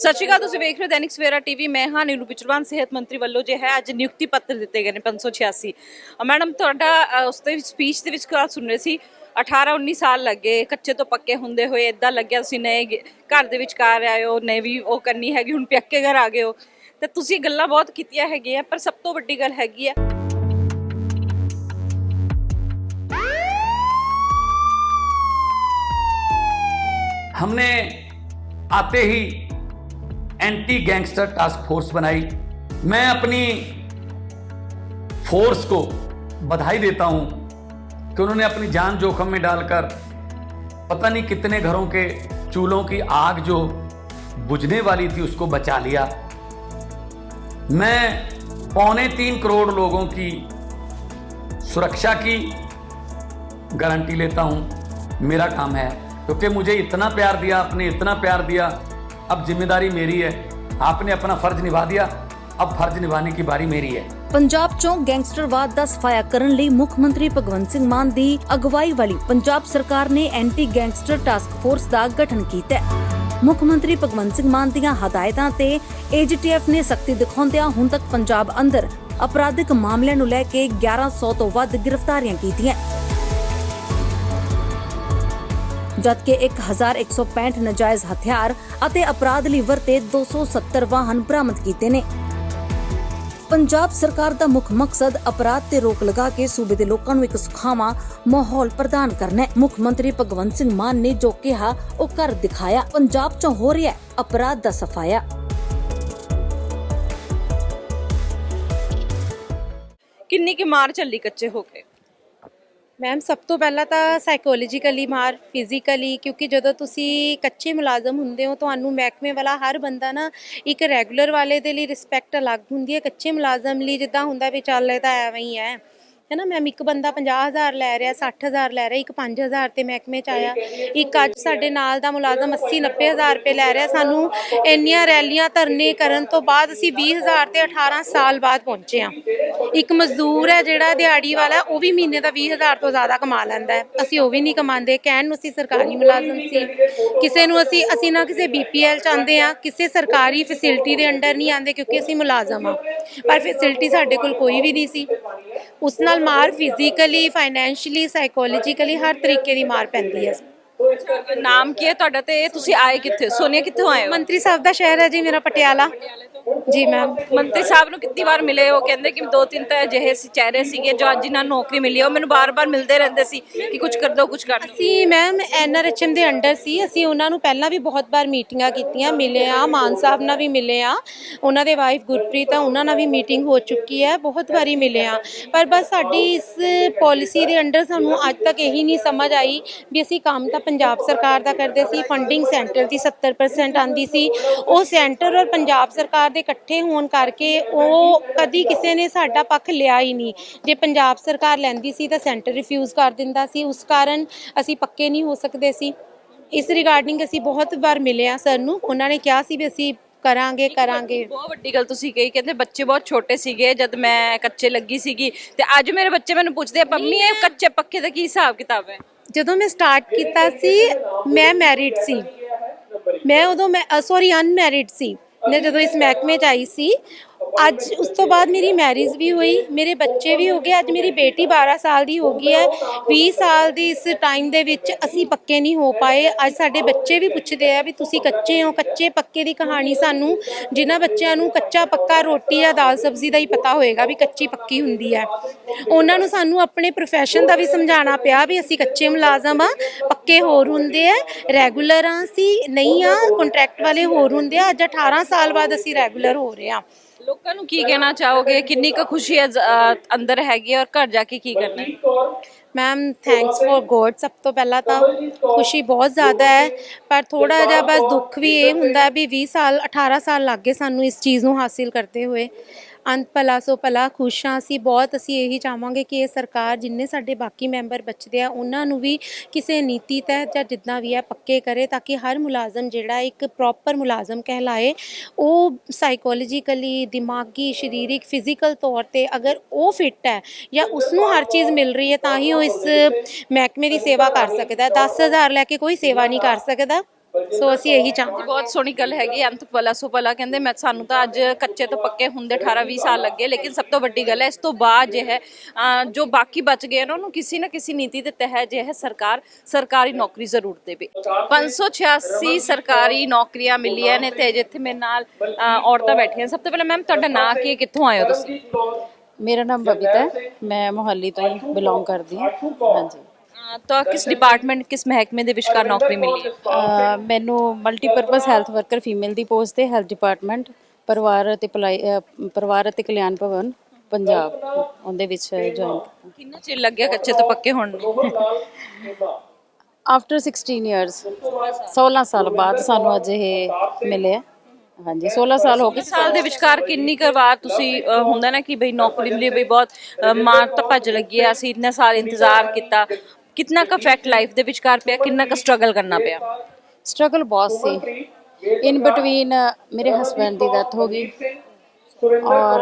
ਸਤਿ ਸ਼੍ਰੀ ਅਕਾਲ ਤੁਸੀਂ ਵੇਖ ਰਹੇ ਹੋ ਦੈਨਿਕ ਸਵੇਰਾ ਟੀਵੀ ਮੈਂ ਹਾਂ ਨੀਰੂ ਪਿਚਰਵਾਨ ਸਿਹਤ ਮੰਤਰੀ ਵੱਲੋਂ ਜੇ ਹੈ ਅੱਜ ਨਿਯੁਕਤੀ ਪੱਤਰ ਦਿੱਤੇ ਗਏ ਨੇ 586 ਅ, ਮੈਡਮ ਤੁਹਾਡਾ ਅ, ਉਸ ਦੇ ਸਪੀਚ ਦੇ ਵਿੱਚ ਗੱਲ ਸੁਣ ਰਹੇ ਸੀ 18 19 ਸਾਲ ਲੱਗੇ ਕੱਚੇ ਤੋਂ ਪੱਕੇ ਹੁੰਦੇ ਹੋਏ ਇਦਾਂ ਲੱਗਿਆ ਤੁਸੀਂ ਨਏ ਗੇ- ਘਰ ਦੇ ਵਿੱਚ ਘਰ ਆਏ ਹੋ ਨਵੀਂ ਉਹ ਕਰਨੀ ਹੈਗੀ ਹੁਣ ਪੱਕੇ ਘਰ ਆ ਗਏ ਹੋ ਤੇ ਤੁਸੀਂ ਗੱਲਾਂ ਬਹੁਤ ਕੀਤੀਆਂ ਹੈਗੀਆਂ ਪਰ ਸਭ ਤੋਂ ਵੱਡੀ ਗੱਲ ਹੈਗੀ ਹੈ हमने आते ही एंटी गैंगस्टर टास्क फोर्स बनाई। मैं अपनी फोर्स को बधाई देता हूँ कि उन्होंने अपनी जान जोखम में डालकर पता नहीं कितने घरों के चूल्हों की आग जो बुझने वाली थी उसको बचा लिया। मैं पौने तीन करोड़ लोगों की सुरक्षा की गारंटी लेता हूँ। मेरा काम है। क्योंकि मुझे इतना प्यार दिया, आपने इतना प्यार दिया अब जिम्मेदारी मेरी है आपने अपना फर्ज निभा दिया अब फर्ज निभाने की बारी मेरी है ਪੰਜਾਬ ਚੋਂ ਗੈਂਗਸਟਰਵਾਦ ਦਾ ਸਫਾਇਆ ਕਰਨ ਲਈ ਮੁੱਖ ਮੰਤਰੀ ਭਗਵੰਤ ਸਿੰਘ ਮਾਨ ਦੀ ਅਗਵਾਈ ਵਾਲੀ ਪੰਜਾਬ ਸਰਕਾਰ ਨੇ ਐਂਟੀ ਗੈਂਗਸਟਰ ਟਾਸਕ ਫੋਰਸ ਦਾ ਗਠਨ ਕੀਤਾ ਹੈ ਮੁੱਖ ਮੰਤਰੀ ਭਗਵੰਤ ਸਿੰਘ ਮਾਨ ਦੀਆਂ ਹਦਾਇਤਾਂ ਤੇ ਏਜੀਟੀਐਫ ਨੇ ਸਖਤੀ ਦਿਖਾਉਂਦਿਆਂ ਹੁਣ ਤੱਕ ਪੰਜਾਬ ਅੰਦਰ ਅਪਰਾਧਿਕ ਮਾਮਲਿਆਂ ਨੂੰ ਲੈ ਕੇ 1100 ਤੋਂ ਵੱਧ ਗ੍ਰਿਫਤਾਰੀਆਂ ਕੀਤੀਆਂ ਜਦਕਿ 1165 ਨਜਾਇਜ਼ ਹਥਿਆਰ ਅਤੇ ਅਪਰਾਧ ਲਈ ਵਰਤੇ 270 ਵਾਹਨ ਬਰਾਮਦ ਕੀਤੇ ਨੇ। ਪੰਜਾਬ ਸਰਕਾਰ ਦਾ ਮੁੱਖ ਮਕਸਦ ਅਪਰਾਧ ਤੇ ਰੋਕ ਲਗਾ ਕੇ ਸੂਬੇ ਦੇ ਲੋਕਾਂ ਨੂੰ ਇੱਕ ਸੁਖਾਵਾਂ ਮਾਹੌਲ ਪ੍ਰਦਾਨ ਕਰਨਾ ਹੈ। ਮੁੱਖ ਮੰਤਰੀ ਭਗਵੰਤ ਸਿੰਘ ਮਾਨ ਨੇ ਜੋ ਕਿਹਾ, ਉਹ ਕਰ ਦਿਖਾਇਆ। ਪੰਜਾਬ 'ਚ ਹੋ ਰਿਹਾ ਅਪਰਾਧ ਦਾ ਸਫਾਇਆ। ਕਿੰਨੀ ਕਿ ਮਾਰ ਚੱਲੀ ਕੱਚੇ ਹੋ ਕੇ? ਮੈਮ ਸਭ ਤੋਂ ਪਹਿਲਾਂ ਤਾਂ ਸਾਈਕੋਲੋਜੀਕਲੀ ਮਾਰ ਫਿਜ਼ੀਕਲੀ ਕਿਉਂਕਿ ਜਦੋਂ ਤੁਸੀਂ ਕੱਚੇ ਮੁਲਾਜ਼ਮ ਹੁੰਦੇ ਹੋ, ਤੁਹਾਨੂੰ ਮਹਿਕਮੇ ਵਾਲਾ ਹਰ ਬੰਦਾ ਨਾ ਇੱਕ ਰੈਗੂਲਰ ਵਾਲੇ ਦੇ ਲਈ ਰਿਸਪੈਕਟ ਅਲੱਗ ਹੁੰਦੀ ਹੈ। ਕੱਚੇ ਮੁਲਾਜ਼ਮ ਲਈ ਜਿੱਦਾਂ ਹੁੰਦਾ ਵੀ ਚੱਲ ਇਹ ਤਾਂ ਐਵੇਂ ਹੀ ਹੈ। ਹੈ ਨਾ, ਮੈਮ, ਇੱਕ ਬੰਦਾ 50000 ਲੈ ਰਿਹਾ 60000 ਲੈ ਰਿਹਾ, ਇੱਕ 5000 ਤੇ ਮਹਿਕਮੇ ਚ ਆਇਆ। ਇੱਕ ਅੱਜ ਸਾਡੇ ਨਾਲ ਦਾ ਮੁਲਾਜ਼ਮ 80 90000 ਰੁਪਏ ਲੈ ਰਿਹਾ। ਸਾਨੂੰ ਇੰਨੀਆਂ ਰੈਲੀਆਂ ਧਰਨੇ ਕਰਨ ਤੋਂ ਬਾਅਦ ਅਸੀਂ 20000 ਤੇ 18 ਸਾਲ ਬਾਅਦ ਪਹੁੰਚੇ ਆ ਇੱਕ ਮਜ਼ਦੂਰ ਹੈ ਜਿਹੜਾ ਦਿਹਾੜੀ ਵਾਲਾ, ਉਹ ਵੀ ਮਹੀਨੇ ਦਾ 20000 ਤੋਂ ਜ਼ਿਆਦਾ ਕਮਾ ਲੈਂਦਾ ਹੈ। ਅਸੀਂ ਉਹ ਵੀ ਨਹੀਂ ਕਮਾਉਂਦੇ। ਕਹਿਣ ਨੂੰ ਅਸੀਂ ਸਰਕਾਰੀ ਮੁਲਾਜ਼ਮ ਸੀ। ਕਿਸੇ ਨੂੰ ਅਸੀਂ ਅਸੀਂ ਨਾ ਕਿਸੇ ਬੀਪੀਐਲ ਚ ਆਉਂਦੇ ਆ ਕਿਸੇ ਸਰਕਾਰੀ ਫੈਸਿਲਿਟੀ ਦੇ ਅੰਡਰ ਨਹੀਂ ਆਉਂਦੇ ਕਿਉਂਕਿ ਅਸੀਂ ਮੁਲਾਜ਼ਮ ਆ ਪਰ ਫੈਸਿਲਿਟੀ ਸਾਡੇ ਕੋਲ ਕੋਈ ਵੀ ਨਹੀਂ ਸੀ। ਉਸ ਨਾਲ ਮਾਰ ਫਿਜ਼ੀਕਲੀ ਫਾਈਨੈਂਸ਼ੀਅਲੀ ਸਾਈਕੋਲੋਜੀਕਲੀ ਹਰ ਤਰੀਕੇ ਦੀ ਮਾਰ ਪੈਂਦੀ ਹੈ। ਨਾਮ ਕੀ ਹੈ ਤੁਹਾਡਾ ਤੇ ਤੁਸੀਂ ਆਏ ਕਿੱਥੇ? ਸੋਨੀਆ ਕਿੱਥੋਂ ਆਏ ਹੋ? ਮੰਤਰੀ ਸਾਹਿਬ ਦਾ ਸ਼ਹਿਰ ਹੈ ਜੀ ਮੇਰਾ ਪਟਿਆਲਾ। ਜੀ ਮੈਮ ਮੰਤਰੀ ਸਾਹਿਬ ਨੂੰ ਕਿੰਨੀ ਵਾਰ ਮਿਲੇ ਉਹ ਕਹਿੰਦੇ ਕਿ ਦੋ ਤਿੰਨ ਤਾਂ ਅਜਿਹੇ ਸੀ ਚਿਹਰੇ ਸੀਗੇ ਜੋ ਅੱਜ ਜਿਨ੍ਹਾਂ ਨੂੰ ਨੌਕਰੀ ਮਿਲੀ ਉਹ ਮੈਨੂੰ ਬਾਰ-ਬਾਰ ਮਿਲਦੇ ਰਹਿੰਦੇ ਸੀ ਕਿ ਕੁਝ ਕਰ ਦੋ ਕੁਝ ਕਰ ਦੋ। ਅਸੀਂ ਮੈਮ ਐਨਆਰਐਚਐਮ ਦੇ ਅੰਡਰ ਸੀ। ਅਸੀਂ ਉਹਨਾਂ ਨੂੰ ਪਹਿਲਾਂ ਵੀ ਬਹੁਤ ਵਾਰ ਮੀਟਿੰਗਾਂ ਕੀਤੀਆਂ ਮਿਲੇ ਆ ਮਾਨ ਸਾਹਿਬ ਨਾਲ ਵੀ ਮਿਲੇ ਆ ਉਹਨਾਂ ਦੇ ਵਾਈਫ ਗੁਰਪ੍ਰੀਤ ਆ ਉਹਨਾਂ ਨਾਲ ਵੀ ਮੀਟਿੰਗ ਹੋ ਚੁੱਕੀ ਹੈ। ਬਹੁਤ ਵਾਰੀ ਮਿਲੇ ਆ ਪਰ ਬਸ ਸਾਡੀ ਇਸ ਪਾਲਿਸੀ ਦੇ ਅੰਡਰ ਸਾਨੂੰ ਅੱਜ ਤੱਕ ਇਹੀ ਨਹੀਂ ਸਮਝ ਆਈ ਵੀ ਅਸੀਂ ਕੰਮ ਤਾਂ ਪੰਜਾਬ ਸਰਕਾਰ ਦਾ ਕਰਦੇ ਸੀ ਫੰਡਿੰਗ ਸੈਂਟਰ ਦੀ 70% ਆਂਦੀ ਸੀ। ਉਹ ਸੈਂਟਰ ਔਰ ਪੰਜਾਬ ਸਰਕਾਰ ਦੇ ਇਕੱਠੇ ਹੋਣ ਕਰਕੇ ਉਹ ਕਦੀ ਕਿਸੇ ਨੇ ਸਾਡਾ ਪੱਖ ਲਿਆ ਹੀ ਨਹੀਂ। ਜੇ ਪੰਜਾਬ ਸਰਕਾਰ ਲੈਂਦੀ ਸੀ ਤਾਂ ਸੈਂਟਰ ਰਿਫਿਊਜ਼ ਕਰ ਦਿੰਦਾ ਸੀ। ਉਸ ਕਾਰਨ ਅਸੀਂ ਪੱਕੇ ਨਹੀਂ ਹੋ ਸਕਦੇ ਸੀ। ਇਸ ਰਿਗਾਰਡਿੰਗ ਅਸੀਂ ਬਹੁਤ ਵਾਰ ਮਿਲੇ ਆ ਸਰ ਨੂੰ। ਉਹਨਾਂ ਨੇ ਕਿਹਾ ਸੀ ਵੀ ਅਸੀਂ ਕਰਾਂਗੇ ਕਰਾਂਗੇ। ਬਹੁਤ ਵੱਡੀ ਗੱਲ ਤੁਸੀਂ ਕਹੀ। ਕਹਿੰਦੇ ਬੱਚੇ ਬਹੁਤ ਛੋਟੇ ਸੀਗੇ ਜਦ ਮੈਂ ਕੱਚੇ ਲੱਗੀ ਸੀਗੀ। ਤੇ ਅੱਜ ਮੇਰੇ ਬੱਚੇ ਮੈਨੂੰ ਪੁੱਛਦੇ ਆ ਪੰਮੀ ਇਹ ਕੱਚੇ ਪੱਕੇ ਦਾ ਕੀ ਹਿਸਾਬ ਕਿਤਾਬ ਹੈ? ਜਦੋਂ ਮੈਂ ਸਟਾਰਟ ਕੀਤਾ ਸੀ, ਮੈਂ ਮੈਰਿਡ ਸੀ। ਮੈਂ ਉਦੋਂ ਮੈਂ ਸੌਰੀ ਅਨਮੈਰਿਡ ਸੀ। ਮੈਂ ਜਦੋਂ ਇਸ ਮਹਿਕਮੇ 'ਚ ਆਈ ਸੀ ਅੱਜ ਉਸ ਤੋਂ ਬਾਅਦ ਮੇਰੀ ਮੈਰਿਜ ਵੀ ਹੋਈ, ਮੇਰੇ ਬੱਚੇ ਵੀ ਹੋ ਗਏ, ਅੱਜ ਮੇਰੀ ਬੇਟੀ 12 ਸਾਲ ਦੀ ਹੋ ਗਈ ਹੈ। 20 ਸਾਲ ਦੀ ਇਸ ਟਾਈਮ ਦੇ ਵਿੱਚ ਅਸੀਂ ਪੱਕੇ ਨਹੀਂ ਹੋ ਪਾਏ। ਅੱਜ ਸਾਡੇ ਬੱਚੇ ਵੀ ਪੁੱਛਦੇ ਆ ਵੀ ਤੁਸੀਂ ਕੱਚੇ ਹੋ, ਕੱਚੇ ਪੱਕੇ ਦੀ ਕਹਾਣੀ ਸਾਨੂੰ, ਜਿਨ੍ਹਾਂ ਬੱਚਿਆਂ ਨੂੰ ਕੱਚਾ ਪੱਕਾ ਰੋਟੀ ਜਾਂ ਦਾਲ ਸਬਜ਼ੀ ਦਾ ਹੀ ਪਤਾ ਹੋਏਗਾ ਵੀ ਕੱਚੀ ਪੱਕੀ ਹੁੰਦੀ ਹੈ। ਉਹਨਾਂ ਨੂੰ ਸਾਨੂੰ ਆਪਣੇ profession ਦਾ ਵੀ ਸਮਝਾਉਣਾ ਪਿਆ ਵੀ ਅਸੀਂ ਕੱਚੇ ਮੁਲਾਜ਼ਮ ਆ ਪੱਕੇ ਹੋਰ ਹੁੰਦੇ ਆ ਰੈਗੂਲਰ ਆ ਅਸੀਂ, ਨਹੀਂ ਆ ਕੰਟਰੈਕਟ ਵਾਲੇ ਹੋਰ ਹੁੰਦੇ ਆ। ਅੱਜ 18 ਸਾਲ ਬਾਅਦ ਅਸੀਂ ਰੈਗੂਲਰ ਹੋ ਰਹੇ ਆ ਲੋਕਾਂ ਨੂੰ ਕੀ ਕਹਿਣਾ ਚਾਹੋਗੇ? ਕਿੰਨੀ ਕੁ ਖੁਸ਼ੀ ਹੈ ਜ਼- ਅੰਦਰ ਹੈਗੀ ਹੈ ਔਰ ਘਰ ਜਾ ਕੇ ਕੀ ਕਰਨਾ ਹੈ? ਮੈਮ ਥੈਂਕਸ ਫॉर ਗੋਡ ਸਭ ਤੋਂ ਪਹਿਲਾਂ ਤਾਂ ਖੁਸ਼ੀ ਬਹੁਤ ਜ਼ਿਆਦਾ ਹੈ, ਪਰ ਥੋੜਾ ਜਿਹਾ ਬਸ ਦੁੱਖ ਵੀ ਇਹ ਹੁੰਦਾ ਹੈ ਵੀ 20 ਸਾਲ 18 ਸਾਲ ਲੱਗ ਗਏ ਸਾਨੂੰ ਇਸ ਚੀਜ਼ ਨੂੰ ਹਾਸਿਲ ਕਰਦੇ ਹੋਏ। ਅੰਤ ਭਲਾ ਸੋ ਭਲਾ, ਖੁਸ਼ ਹਾਂ ਅਸੀਂ ਬਹੁਤ। ਅਸੀਂ ਇਹੀ ਚਾਹਾਂਗੇ ਕਿ ਇਹ ਸਰਕਾਰ ਜਿੰਨੇ ਸਾਡੇ ਬਾਕੀ ਮੈਂਬਰ ਬਚਦੇ ਆ, ਉਹਨਾਂ ਨੂੰ ਵੀ ਕਿਸੇ ਨੀਤੀ ਤਹਿਤ ਜਾਂ ਜਿੱਦਾਂ ਵੀ ਹੈ ਪੱਕੇ ਕਰੇ ਤਾਂ ਕਿ ਹਰ ਮੁਲਾਜ਼ਮ ਜਿਹੜਾ ਇੱਕ ਪ੍ਰੋਪਰ ਮੁਲਾਜ਼ਮ ਕਹਿਲਾਏ। ਉਹ ਸਾਈਕੋਲੋਜੀਕਲੀ ਦਿਮਾਗੀ, ਸਰੀਰਿਕ ਫਿਜ਼ੀਕਲ ਤੌਰ ਤੇ ਅਗਰ ਉਹ ਫਿੱਟ ਹੈ ਜਾਂ ਉਸ ਨੂੰ ਹਰ ਚੀਜ਼ ਮਿਲ ਰਹੀ ਹੈ ਤਾਂ ਹੀ ਉਹ ਇਸ ਮਹਿਕਮੇ ਦੀ ਸੇਵਾ ਕਰ ਸਕਦਾ ਹੈ। 10000 ਲੈ ਕੇ ਕੋਈ ਸੇਵਾ ਨਹੀਂ ਕਰ ਸਕਦਾ। ਸੋ ਅਸੀਂ ਇਹੀ ਚਾਹਾਂਗੇ ਬਹੁਤ ਸੋਹਣੀ ਗੱਲ ਹੈਗੀ ਅੰਤ ਭਲਾ ਸੋ ਭਲਾ ਕਹਿੰਦੇ ਮੈਂ ਸਾਨੂੰ ਤਾਂ ਅੱਜ ਕੱਚੇ ਤੋਂ ਪੱਕੇ ਹੁੰਦੇ 18 20 ਸਾਲ ਲੱਗੇ ਲੇਕਿਨ ਸਭ ਤੋਂ ਵੱਡੀ ਗੱਲ ਹੈ ਇਸ ਤੋਂ ਬਾਅਦ ਜੇ ਹੈ ਜੋ ਬਾਕੀ ਬਚ ਗਏ ਨੇ ਉਹਨੂੰ ਕਿਸੇ ਨਾ ਕਿਸੇ ਨੀਤੀ ਦੇ ਤਹਿਤ ਜੇ ਹੈ ਸਰਕਾਰ ਸਰਕਾਰੀ ਨੌਕਰੀ ਜ਼ਰੂਰ ਦੇਵੇ। 586 ਸਰਕਾਰੀ ਨੌਕਰੀਆਂ ਮਿਲੀਆਂ ਨੇ ਤੇ ਜਿੱਥੇ ਮੇਰੇ ਨਾਲ ਔਰਤਾਂ ਬੈਠੀਆਂ ਸਭ ਤੋਂ ਪਹਿਲਾਂ ਮੈਮ ਤੁਹਾਡਾ ਨਾਂ ਕੀ ਹੈ ਕਿੱਥੋਂ ਆਏ ਹੋ ਤੁਸੀਂ? ਮੇਰਾ ਨਾਮ ਬਬੀਤਾ ਹੈ ਮੈਂ ਮੋਹਾਲੀ ਤੋਂ ਹੀ ਬਿਲੋਂਗ ਕਰਦੀ ਹਾਂ। ਹਾਂਜੀ। ਤਾਂ ਕਿਸ ਡਿਪਾਰਟਮੈਂਟ ਕਿਸ ਮਹਿਕਮੇ ਦੇ ਵਿਚਕਾਰ ਨੌਕਰੀ ਮਿਲੀ? ਹੈ ਅਹ ਮੈਨੂੰ ਮਲਟੀਪਰਪਸ ਹੈਲਥ ਵਰਕਰ ਫੀਮੇਲ ਦੀ ਪੋਸਟ ਤੇ ਹੈਲਥ ਡਿਪਾਰਟਮੈਂਟ ਪਰਿਵਾਰ ਅਤੇ ਭਲਾਈ ਅਹ ਪਰਿਵਾਰ ਅਤੇ ਕਲਿਆਣ ਭਵਨ ਪੰਜਾਬ ਉਹਦੇ ਵਿੱਚ ਜੁਆਇਨ ਕਿੰਨਾ ਚਿਰ ਲੱਗਿਆ ਕੱਚੇ ਤੋਂ ਪੱਕੇ ਹੋਣ ਨੂੰ? ਆਫਟਰ 16 ਇਅਰਸ 16 ਸਾਲ ਬਾਅਦ ਸਾਨੂੰ ਅੱਜ ਇਹ ਮਿਲਿਆ ਹਾਂਜੀ 16 ਸਾਲ ਹੋ ਗਏ। ਸਾਲ ਦੇ ਵਿਚਕਾਰ ਕਿੰਨੀ ਕੁ ਵਾਰ ਤੁਸੀਂ ਅਹ, ਹੁੰਦਾ ਨਾ ਕਿ ਬਈ ਨੌਕਰੀ ਲਈ ਬਈ ਬਹੁਤ ਅਹ, ਮਾਰ ਤਾਂ ਭੱਜ ਲੱਗੀ ਹੈ ਅਸੀਂ ਇੰਨੇ ਸਾਲ ਇੰਤਜ਼ਾਰ ਕੀਤਾ। ਕਿੰਨਾ ਕੁ ਫੈਕਟ ਲਾਈਫ ਦੇ ਵਿਚਕਾਰ ਪਿਆ, ਕਿੰਨਾ ਕੁ ਸਟਰਗਲ ਕਰਨਾ ਪਿਆ? ਸਟਰਗਲ ਬਹੁਤ ਸੀ। ਇਨ ਬਿਟਵੀਨ ਮੇਰੇ ਹਸਬੰਡ ਦੀ ਡੈਥ ਹੋ ਗਈ। ਔਰ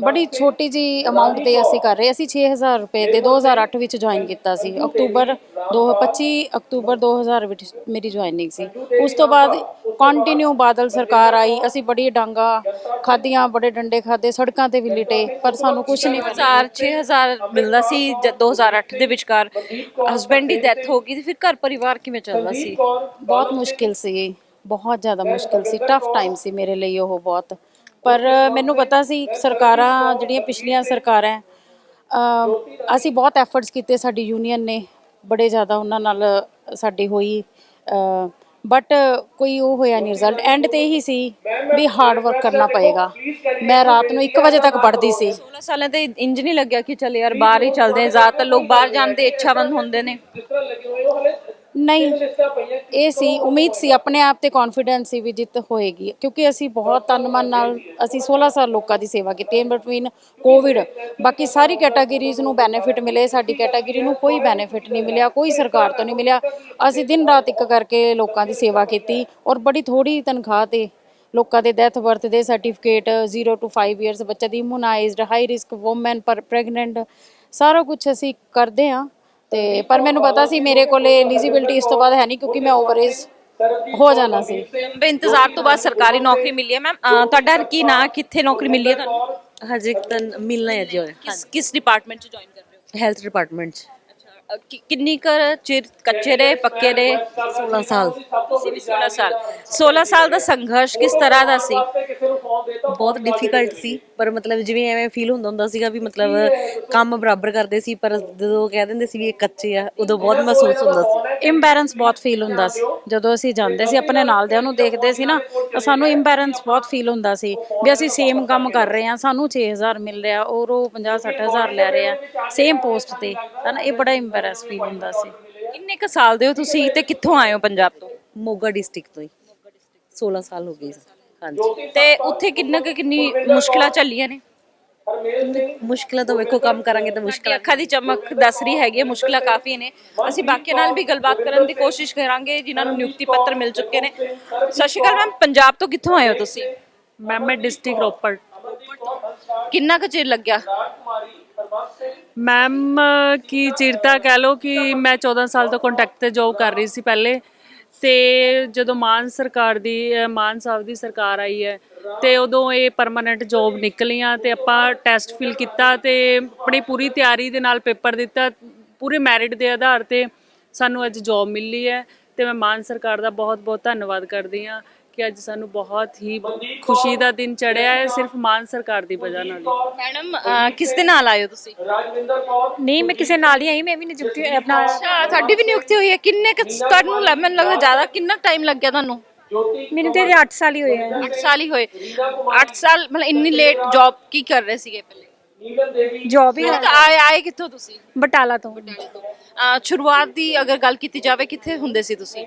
ਬੜੀ ਛੋਟੀ ਜੀ ਅਮਾਉਂਟ ਤੇ ਅਸੀਂ ਕਰ ਰਹੇ ਅਸੀਂ 6000 ਰੁਪਏ ਤੇ 2008 ਵਿੱਚ ਜੁਆਇਨ ਕੀਤਾ ਸੀ। ਅਕਤੂਬਰ 2025 ਅਕਤੂਬਰ 2000 ਵਿੱਚ ਮੇਰੀ ਜੁਆਇਨਿੰਗ ਸੀ। ਉਸ ਤੋਂ ਬਾਅਦ ਕੰਟੀਨਿਊ ਬਾਦਲ ਸਰਕਾਰ ਆਈ। ਅਸੀਂ ਬੜੀ ਡਾਂਗਾ ਖਾਧੀਆਂ ਬੜੇ ਡੰਡੇ ਖਾਦੇ ਸੜਕਾਂ ਤੇ ਵੀ ਲਿਟੇ ਪਰ ਸਾਨੂੰ ਕੁਝ ਨਹੀਂ ਮਿਲਿਆ। 1000 6000 ਮਿਲਦਾ ਸੀ ਜਦ 2008 ਦੇ ਵਿਚਕਾਰ। ਹਸਬੈਂਡ ਦੀ ਡੈਥ ਹੋ ਗਈ ਤੇ ਫਿਰ ਘਰ ਪਰਿਵਾਰ ਕਿਵੇਂ ਚੱਲਦਾ ਸੀ? ਬਹੁਤ ਮੁਸ਼ਕਿਲ ਸੀ। ਬਹੁਤ ਜ਼ਿਆਦਾ ਮੁਸ਼ਕਿਲ ਸੀ। ਟਫ ਟਾਈਮ ਸੀ ਮੇਰੇ ਲਈ ਉਹ ਬਹੁਤ। ਪਰ ਮੈਨੂੰ ਪਤਾ ਸੀ ਸਰਕਾਰਾਂ, ਜਿਹੜੀਆਂ ਪਿਛਲੀਆਂ ਸਰਕਾਰਾਂ ਅਸੀਂ ਬਹੁਤ ਐਫਰਟਸ ਕੀਤੇ ਸਾਡੀ ਯੂਨੀਅਨ ਨੇ, ਬੜੇ ਜ਼ਿਆਦਾ ਉਹਨਾਂ ਨਾਲ ਸਾਡੀ ਹੋਈ ਬਟ ਕੋਈ ਉਹ ਹੋਇਆ ਨਹੀਂ ਰਿਜ਼ਲਟ ਐਂਡ ਤੇ ਇਹੀ ਸੀ ਵੀ ਹਾਰਡ ਵਰਕ ਕਰਨਾ ਪਏਗਾ। ਮੈਂ ਰਾਤ ਨੂੰ 1 ਵਜੇ ਤੱਕ ਪੜ੍ਹਦੀ ਸੀ। 16 ਸਾਲਾਂ ਤੇ ਇੰਜ ਨਹੀਂ ਲੱਗਿਆ ਕਿ ਚੱਲ ਯਾਰ ਬਾਹਰ ਹੀ ਚੱਲਦੇ ਆ ਜ਼ਿਆਦਾਤਰ ਲੋਕ ਬਾਹਰ ਜਾਣ ਦੇ ਇੱਛਾਵੰਦ ਹੁੰਦੇ ਨੇ। ਨਹੀਂ ਇਹ ਸੀ ਉਮੀਦ ਸੀ ਆਪਣੇ ਆਪ ਤੇ ਕੌਨਫੀਡੈਂਸ ਸੀ ਵੀ ਜਿੱਤ ਹੋਏਗੀ। ਕਿਉਂਕਿ ਅਸੀਂ ਬਹੁਤ ਤਨ ਮਨ ਨਾਲ ਅਸੀਂ 16 ਸਾਲ ਲੋਕਾਂ ਦੀ ਸੇਵਾ ਕੀਤੀ ਇਨ ਬਿਟਵੀਨ ਕੋਵਿਡ ਬਾਕੀ ਸਾਰੀ ਕੈਟਾਗਰੀਜ਼ ਨੂੰ ਬੈਨੀਫਿਟ ਮਿਲੇ ਸਾਡੀ ਕੈਟਾਗਰੀ ਨੂੰ ਕੋਈ ਬੈਨੀਫਿਟ ਨਹੀਂ ਮਿਲਿਆ ਕੋਈ ਸਰਕਾਰ ਤੋਂ ਨਹੀਂ ਮਿਲਿਆ। ਅਸੀਂ ਦਿਨ ਰਾਤ ਇੱਕ ਕਰਕੇ ਲੋਕਾਂ ਦੀ ਸੇਵਾ ਕੀਤੀ ਔਰ ਬੜੀ ਥੋੜੀ ਤਨਖਾਹ ਤੇ ਲੋਕਾਂ ਦੇ ਡੈਥ ਬਰਥ ਦੇ ਸਰਟੀਫਿਕੇਟ 0 ਟੂ 5 ਇਅਰਸ ਬੱਚੇ ਦੀ ਇਮੂਨਾਈਜ਼ਡ ਹਾਈ ਰਿਸਕ ਔਮਨ ਪਰ ਪ੍ਰੈਗਨੈਂਟ ਸਾਰਾ ਕੁਝ ਅਸੀਂ ਕਰਦੇ ਆ ਤੇ ਪਰ ਮੈਨੂੰ ਪਤਾ ਸੀ ਮੇਰੇ ਕੋਲੇ ਐਲੀਜੀਬਿਲਟੀ ਇਸ ਤੋਂ ਬਾਅਦ ਹੈ ਨਹੀਂ ਕਿਉਂਕਿ ਮੈਂ ਓਵਰ ਏਜ ਹੋ ਜਾਣਾ ਸੀ। ਇੰਤਜ਼ਾਰ ਤੋਂ ਬਾਅਦ ਸਰਕਾਰੀ ਨੌਕਰੀ ਮਿਲੀ ਹੈ ਮੈਮ। ਤੁਹਾਡਾ ਕੀ ਨਾਂ ਕਿੱਥੇ ਨੌਕਰੀ ਮਿਲੀ ਹੈ ਤੁਹਾਨੂੰ? ਹਜੇ ਤਾਂ ਮਿਲਣਾ ਹੈ ਜੀ ਕਿਸ ਕਿਸ ਡਿਪਾਰਟਮੈਂਟ ਚ ਜੁਆਇਨ ਕਰ ਰਹੇ ਹੋ? ਹੈਲਥ ਡਿਪਾਰਟਮੈਂਟ ਚ। ਕਿ- ਕਿੰਨੀ ਕੁ ਚਿਰ ਕੱਚੇ ਰਹੇ ਪੱਕੇ ਰਹੇ? 16 ਸਾਲ। ਤੁਸੀਂ ਵੀ 16 ਸਾਲ 16 ਸਾਲ ਦਾ ਸੰਘਰਸ਼ ਕਿਸ ਤਰ੍ਹਾਂ ਦਾ ਸੀ? ਬਹੁਤ ਡਿਫਿਕਲਟ ਸੀ ਪਰ ਮਤਲਬ ਜਿਵੇਂ ਐਵੇਂ ਫੀਲ ਹੁੰਦਾ ਹੁੰਦਾ ਸੀਗਾ ਵੀ ਮਤਲਬ ਕੰਮ ਬਰਾਬਰ ਕਰਦੇ ਸੀ ਪਰ ਜਦੋਂ ਕਹਿ ਦਿੰਦੇ ਸੀ ਵੀ ਇਹ ਕੱਚੇ ਆ ਉਦੋਂ ਬਹੁਤ ਮਹਿਸੂਸ ਹੁੰਦਾ ਸੀ। ਇੰਬੈਲੈਂਸ ਬਹੁਤ ਫੀਲ ਹੁੰਦਾ ਸੀ। ਜਦੋਂ ਅਸੀਂ ਜਾਂਦੇ ਸੀ ਆਪਣੇ ਨਾਲ ਦਿਆਂ ਨੂੰ ਦੇਖਦੇ ਸੀ ਨਾ ਤਾਂ ਸਾਨੂੰ ਇੰਬੈਲੈਂਸ ਬਹੁਤ ਫੀਲ ਹੁੰਦਾ ਸੀ ਵੀ ਅਸੀਂ ਸੇਮ ਕੰਮ ਕਰ ਰਹੇ ਹਾਂ ਸਾਨੂੰ 6000 ਮਿਲ ਰਿਹਾ ਔਰ ਉਹ 50 60000 ਲੈ ਰਹੇ ਆ ਸੇਮ ਪੋਸਟ ਤੇ। ਤਾਂ ਨਾ ਇਹ ਬੜਾ ਇੰਬੈਰੈਂਸ ਫੀਲ ਹੁੰਦਾ ਸੀ। ਕਿੰਨੇ ਕ ਸਾਲ ਦੇ ਹੋ ਤੁਸੀਂ ਤੇ ਕਿੱਥੋਂ ਆਏ ਹੋ ਪੰਜਾਬ ਤੋਂ? ਮੋਗਾ ਡਿਸਟ੍ਰਿਕਟ ਤੋਂ ਹੀ। 16 ਸਾਲ ਹੋ ਗਏ ਸੀ। ਹਾਂਜੀ। ਤੇ ਉੱਥੇ ਕਿੰਨਾ ਕੁ ਕਿੰਨੀ ਮੁਸ਼ਕਲਾਂ ਚੱਲੀਆਂ ਨੇ? ਮੁਸ਼ਕਿਲਾਂ ਤਾਂ ਵੇਖੋ ਕੰਮ ਕਰਾਂਗੇ ਤਾਂ ਮੁਸ਼ਕਿਲ। ਅੱਖਾਂ ਦੀ ਚਮਕ ਦੱਸ ਰਹੀ ਹੈਗੀ ਹੈ ਮੁਸ਼ਕਿਲਾਂ ਕਾਫੀ ਨੇ। ਅਸੀਂ ਬਾਕੀਆਂ ਨਾਲ ਵੀ ਗੱਲਬਾਤ ਕਰਨ ਦੀ ਕੋਸ਼ਿਸ਼ ਕਰਾਂਗੇ ਜਿਨ੍ਹਾਂ ਨੂੰ ਨਿਯੁਕਤੀ ਪੱਤਰ ਮਿਲ ਚੁੱਕੇ ਨੇ। ਸਤਿ ਸ਼੍ਰੀ ਅਕਾਲ ਮੈਮ ਪੰਜਾਬ ਤੋਂ ਕਿੱਥੋਂ ਆਏ ਹੋ ਤੁਸੀਂ? ਮੈਮ ਮੈਂ ਡਿਸਟ੍ਰਿਕਟ ਰੋਪੜ। ਕਿੰਨਾ ਕੁ ਚਿਰ ਲੱਗਿਆ? ਮੈਮ ਕੀ ਚਿਰਤਾ ਕਹਿ ਲਓ ਕਿ ਮੈਂ 14 ਸਾਲ ਤੋਂ ਕੰਟੈਕਟ ਤੇ ਜੋਬ ਕਰ ਰਹੀ ਸੀ ਪਹਿਲੇ ਤੇ ਜਦੋਂ ਮਾਨ ਸਰਕਾਰ ਦੀ ਮਾਨ ਸਾਹਿਬ ਦੀ ਸਰਕਾਰ ਆਈ ਹੈ ਤੇ ਉਦੋਂ ਇਹ ਪਰਮਨੈਂਟ ਜੋਬ ਨਿਕਲੀਆਂ ਤੇ ਆਪਾਂ ਟੈਸਟ ਫਿਲ ਕੀਤਾ ਤੇ ਆਪਣੀ ਪੂਰੀ ਤਿਆਰੀ ਦੇ ਨਾਲ ਪੇਪਰ ਦਿੱਤਾ, ਪੂਰੇ ਮੈਰਿਟ ਦੇ ਆਧਾਰ ਤੇ ਸਾਨੂੰ ਅੱਜ ਜੋਬ ਮਿਲੀ ਹੈ ਤੇ ਮੈਂ ਮਾਨ ਸਰਕਾਰ ਦਾ ਬਹੁਤ ਬਹੁਤ ਧੰਨਵਾਦ ਕਰਦੀ ਹਾਂ। ਕਿ ਅੱਜ ਸਾਨੂੰ ਬਹੁਤ ਹੀ ਖੁਸ਼ੀ ਦਾ ਦਿਨ ਚੜਿਆ ਹੈ ਸਿਰਫ ਮਾਨ ਸਰਕਾਰ ਦੀ ਵਜ੍ਹਾ ਨਾਲ ਮੈਡਮ ਅਹ, ਕਿਸ ਦੇ ਨਾਲ ਆਏ ਹੋ ਤੁਸੀਂ? ਨਹੀਂ ਮੈਂ ਕਿਸੇ ਨਾਲ ਹੀ ਆਈ ਮੈਂ ਵੀ ਨਿਯੁਕਤੀ ਆਪਣਾ ਅੱਛਾ ਤੁਹਾਡੀ ਵੀ ਨਿਯੁਕਤੀ ਹੋਈ ਹੈ। ਕਿੰਨੇ ਕੁ ਤੁਹਾਨੂੰ ਲੱਗ- ਮੈਨੂੰ ਲੱਗਦਾ ਜ਼ਿਆਦਾ ਕਿੰਨਾ ਟਾਈਮ ਲੱਗਿਆ ਤੁਹਾਨੂੰ? ਮੈਨੂੰ ਤੇ 8 ਸਾਲ ਹੀ ਹੋਏ ਆ। 8 ਸਾਲ ਹੀ ਹੋਏ। 8 ਸਾਲ ਮਤਲਬ ਇੰਨੀ ਲੇਟ ਜੌਬ ਕੀ ਕਰ ਰਹੇ ਸੀਗੇ ਪਹਿਲੇ? ਜੋਬ ਹੀ। ਆਏ ਆਏ ਕਿੱਥੋਂ ਤੁਸੀਂ? ਬਟਾਲਾ ਤੋਂ। ਅਹ, ਸ਼ੁਰੂਆਤ ਦੀ ਅਗਰ ਗੱਲ ਕੀਤੀ ਜਾਵੇ ਕਿੱਥੇ ਹੁੰਦੇ ਸੀ ਤੁਸੀਂ?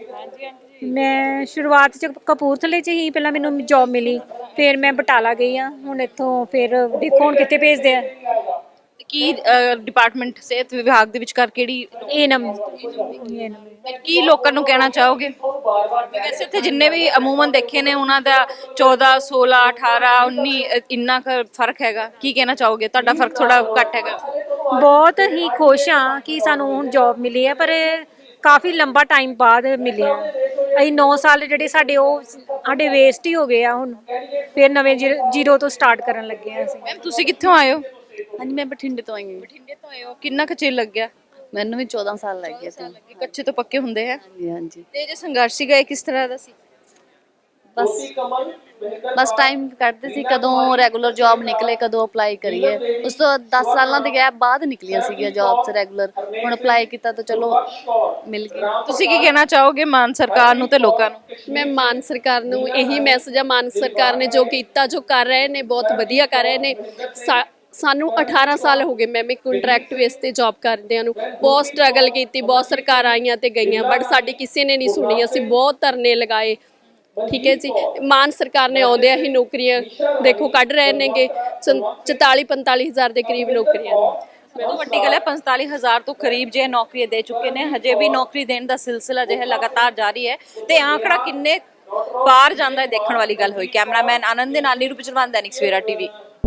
ਮੈਂ ਸ਼ੁਰੂਆਤ ਚ ਕਪੂਰਥਲੇ ਚ ਹੀ ਪਹਿਲਾਂ ਮੈਨੂੰ ਜੌਬ ਮਿਲੀ ਫਿਰ ਮੈਂ ਬਟਾਲਾ ਗਈ ਆ ਹੁਣ ਇੱਥੋਂ ਫਿਰ ਦੇਖੋ ਹੁਣ ਕਿੱਥੇ ਭੇਜਦੇ ਆ। ਕੀ ਡਿਪਾਰਟਮੈਂਟ ਸਿਹਤ ਵਿਭਾਗ ਦੇ ਵਿਚਕਾਰ ਕਿਹੜੀ ਇਹ ਨਮ ਇਹ ਨਮ ਤੇ ਕੀ ਲੋਕਾਂ ਨੂੰ ਕਹਿਣਾ ਚਾਹੋਗੇ? ਵੈਸੇ ਇੱਥੇ ਜਿੰਨੇ ਵੀ ਅਮੂਮਨ ਦੇਖੇ ਨੇ ਉਹਨਾਂ ਦਾ 14 16 18 19 ਅ, ਇੰਨਾ ਕੁ ਫ਼ਰਕ ਹੈਗਾ। ਕੀ ਕਹਿਣਾ ਚਾਹੋਗੇ? ਤੁਹਾਡਾ ਫ਼ਰਕ ਥੋੜਾ ਘੱਟ ਹੈਗਾ। ਬਹੁਤ ਹੀ ਖੁਸ਼ ਹਾਂ ਕਿ ਸਾਨੂੰ ਹੁਣ ਜੌਬ ਮਿਲੀ ਹੈ ਪਰ ਕਾਫੀ ਲੰਬਾ ਟਾਈਮ ਬਾਅਦ ਮਿਲਿਆ ਅਸੀਂ 9 ਸਾਲ ਜਿਹੜੇ ਸਾਡੇ ਉਹ ਸਾਡੇ ਵੇਸਟ ਹੀ ਹੋ ਗਏ ਆ ਹੁਣ। ਫਿਰ ਨਵੇਂ ਜ਼ੀਰੋ ਤੋਂ ਸਟਾਰਟ ਕਰਨ ਲੱਗੇ ਆ ਅਸੀਂ। ਮੈਮ ਤੁਸੀਂ ਕਿੱਥੋਂ ਆਏ ਹੋ? ਹਾਂਜੀ ਮੈਂ ਬਠਿੰਡੇ ਤੋਂ ਆਈ ਹਾਂ। ਬਠਿੰਡੇ ਤੋਂ ਆਏ ਹੋ। ਕਿੰਨਾ ਕੁ ਚਿਰ ਲੱਗਿਆ? ਮੈਨੂੰ ਵੀ 14 ਸਾਲ ਲੱਗ ਗਏ ਸੀ। ਲੱਗੇ ਕੱਚੇ ਤੋਂ ਪੱਕੇ ਹੁੰਦੇ ਹੈ ਹਾਂਜੀ ਹਾਂਜੀ। ਤੇ ਜੇ ਸੰਘਰਸ਼ ਸੀਗਾ ਇਹ ਕਿਸ ਤਰ੍ਹਾਂ ਦਾ ਸੀ? ਬਸ ਬਸ ਟਾਈਮ ਕੱਢਦੇ ਸੀ ਕਦੋਂ ਰੈਗੂਲਰ ਜੌਬ ਨਿਕਲੇ ਕਦੋਂ ਅਪਲਾਈ ਕਰੀਏ। ਉਸ ਤੋਂ 10 ਸਾਲਾਂ ਦੇ ਗੈਪ ਬਾਅਦ ਨਿਕਲੀਆਂ ਸੀਗੀਆਂ ਜੌਬਸ ਰੈਗੂਲਰ ਹੁਣ ਅਪਲਾਈ ਕੀਤਾ ਤਾਂ ਚਲੋ ਮਿਲ ਗਈ ਤੁਸੀਂ ਕੀ ਕਹਿਣਾ ਚਾਹੋਗੇ ਮਾਨ ਸਰਕਾਰ ਨੂੰ ਤੇ ਲੋਕਾਂ ਨੂੰ? ਮੈਂ ਮਾਨ ਸਰਕਾਰ ਨੂੰ ਇਹੀ ਮੈਸੇਜ ਆ ਮਾਨ ਸਰਕਾਰ ਨੇ ਜੋ ਕੀਤਾ ਜੋ ਕਰ ਰਹੇ ਨੇ ਬਹੁਤ ਵਧੀਆ ਕਰ ਰਹੇ ਨੇ। ਸਾਨੂੰ 18 ਸਾਲ ਹੋ ਗਏ ਮੈਂ ਵੀ ਕੰਟਰੈਕਟ ਬੇਸ ਤੇ ਜੌਬ ਕਰਦਿਆਂ ਨੂੰ। ਬਹੁਤ ਸਟਰਗਲ ਕੀਤੀ, ਬਹੁਤ ਸਰਕਾਰ ਆਈਆਂ ਤੇ ਗਈਆਂ ਬਟ ਸਾਡੀ ਕਿਸੇ ਨੇ ਨਹੀਂ ਸੁਣੀ। ਅਸੀਂ ਬਹੁਤ ਧਰਨੇ ਲਗਾਏ, ਠੀਕ ਹੈ ਜੀ? ਮਾਨ ਸਰਕਾਰ ਨੇ ਆਉਂਦਿਆਂ ਹੀ ਨੌਕਰੀਆਂ ਦੇਖੋ ਕੱਢ ਰਹੇ ਨੇਗੇ 44 45000 ਦੇ ਕਰੀਬ ਨੌਕਰੀਆਂ ਸਭ ਤੋਂ ਵੱਡੀ ਗੱਲ ਹੈ 45000 ਤੋਂ ਕਰੀਬ ਜੇ ਨੌਕਰੀਆਂ ਦੇ ਚੁੱਕੇ ਨੇ, ਹਜੇ ਵੀ ਨੌਕਰੀ ਦੇਣ ਦਾ ਸਿਲਸਿਲਾ ਜਿਹੜਾ ਲਗਾਤਾਰ ਜਾਰੀ ਹੈ। ਤੇ ਆਂਕੜਾ ਕਿੰਨੇ ਪਾਰ ਜਾਂਦਾ ਹੈ ਦੇਖਣ ਵਾਲੀ ਗੱਲ ਹੋਈ। ਕੈਮਰਾਮੈਨ ਆਨੰਦ ਦੇ ਨਾਲ ਨੀਰੂ ਪਿਚਰਵਾਨ ਦੈਨਿਕ ਸਵੇਰਾ ਟੀਵੀ।